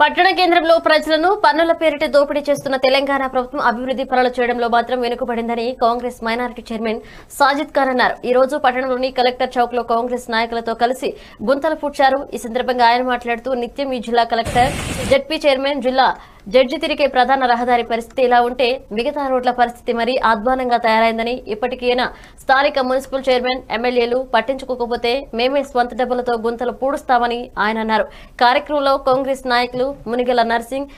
పట్టణ కేంద్రంలో ప్రజలను పన్నుల పేరిట దోపిడీ చేస్తున్న తెలంగాణ ప్రభుత్వం అభివృద్ధి పనులు చేయడంలో మాత్రం వెనుకబడిందని కాంగ్రెస్ మైనారిటీ చైర్మన్ సాజిద్ ఖాన్ అన్నారు. ఈ రోజు పట్టణంలోని కలెక్టర్ చౌక్లో కాంగ్రెస్ నాయకులతో కలిసి గుంతలు పూడ్చారు. ఈ సందర్భంగా ఆయన మాట్లాడుతూ నిత్యం ఈ జిల్లా కలెక్టర్ జడ్పీ చైర్మన్ జిల్లా జడ్జి తిరిగే ప్రధాన రహదారి పరిస్థితి ఇలా ఉంటే మిగతా రోడ్ల పరిస్థితి మరీ అధ్వానంగా తయారైందని ఇప్పటికైనా స్థానిక మున్సిపల్ చైర్మన్ ఎమ్మెల్యేలు పట్టించుకోకపోతే మేమే స్వంత డబ్బులతో గుంతలు పూడుస్తామని ఆయన అన్నారు. కార్యక్రమంలో కాంగ్రెస్ నాయకులు మునిగల నర్సింగ్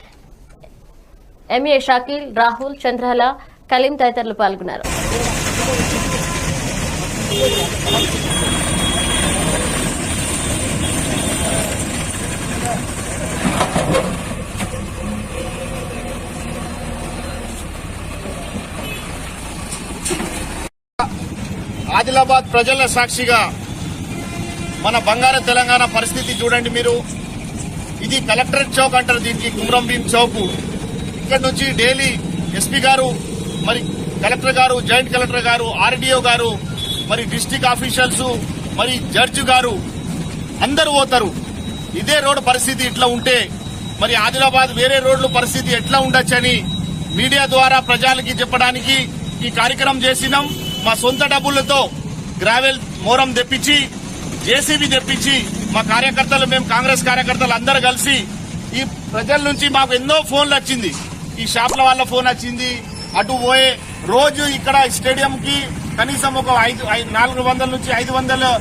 ఎంఏ షాకిల్ రాహుల్ చంద్రాల కలీం తదితరులు పాల్గొన్నారు. ఆదిలాబాద్ ప్రజల సాక్షిగా మన బంగారు తెలంగాణ పరిస్థితి చూడండి మీరు. ఇది కలెక్టరేట్ చౌక్ అంటారు దీనికి కుమ్రం భీం చౌక్. ఇక్కడ నుంచి డైలీ ఎస్పీ గారు మరి కలెక్టర్ గారు జాయింట్ కలెక్టర్ గారు ఆర్డీఓ గారు మరి డిస్టిక్ ఆఫీషియల్స్ మరి జడ్జి గారు అందరూ పోతారు. ఇదే రోడ్డు పరిస్థితి ఇట్లా ఉంటే మరి ఆదిలాబాద్ వేరే రోడ్ల పరిస్థితి ఎట్లా ఉండొచ్చని మీడియా ద్వారా ప్రజలకి చెప్పడానికి ఈ కార్యక్రమం చేసినాం. మా సొంత డబ్బులతో గ్రావెల్ మోరం తెప్పించి జేసీబీ తెప్పించి మా కార్యకర్తలు మేము కాంగ్రెస్ కార్యకర్తలు అందరు కలిసి ఈ ప్రజల నుంచి మాకు ఎన్నో ఫోన్లు వచ్చింది. ఈ షాప్ల వాళ్ళ ఫోన్ వచ్చింది. అటు పోయే రోజు ఇక్కడ స్టేడియంకి కనీసం ఒక ఐదు ఐదు- నాలుగు వందల నుంచి ఐదు వందల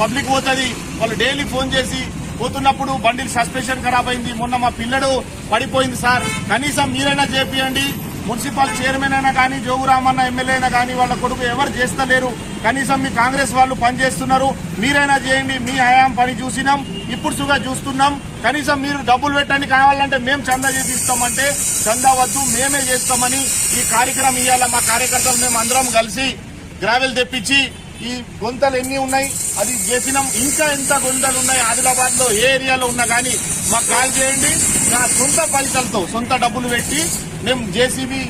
పబ్లిక్ పోతుంది. వాళ్ళు డైలీ ఫోన్ చేసి పోతున్నప్పుడు బండిల్ సస్పెన్షన్ ఖరాబ్ అయింది. మొన్న మా పిల్లడు పడిపోయింది సార్. కనీసం మీరైనా చేపియండి. మున్సిపల్ చైర్మన్ అయినా కానీ జోగురామన్న ఎమ్మెల్యే అయినా కానీ వాళ్ళ కొడుకు ఎవరు చేస్తలేరు. కనీసం మీ కాంగ్రెస్ వాళ్ళు పనిచేస్తున్నారు. మీరైనా చేయండి మీ హయాం పని చూసినాం ఇప్పుడు సుగా చూస్తున్నాం. కనీసం మీరు డబ్బులు పెట్టండి కావాలంటే మేము చందా చేపిస్తామంటే చందా వద్దు మేమే చేస్తామని ఈ కార్యక్రమం ఇవ్వాల మా కార్యకర్తలు మేము అందరం కలిసి గ్రావెల్ తెప్పించి ఈ గొంతలు ఎన్ని ఉన్నాయి అది చేసినాం ఇంకా ఎంత గొంతలు ఉన్నాయి ఆదిలాబాద్లో ఏ ఏరియాలో ఉన్నా కానీ మాకు కాల్ చేయండి. నా సొంత పైసలతో సొంత డబ్బులు పెట్టి మేము జేసీబీ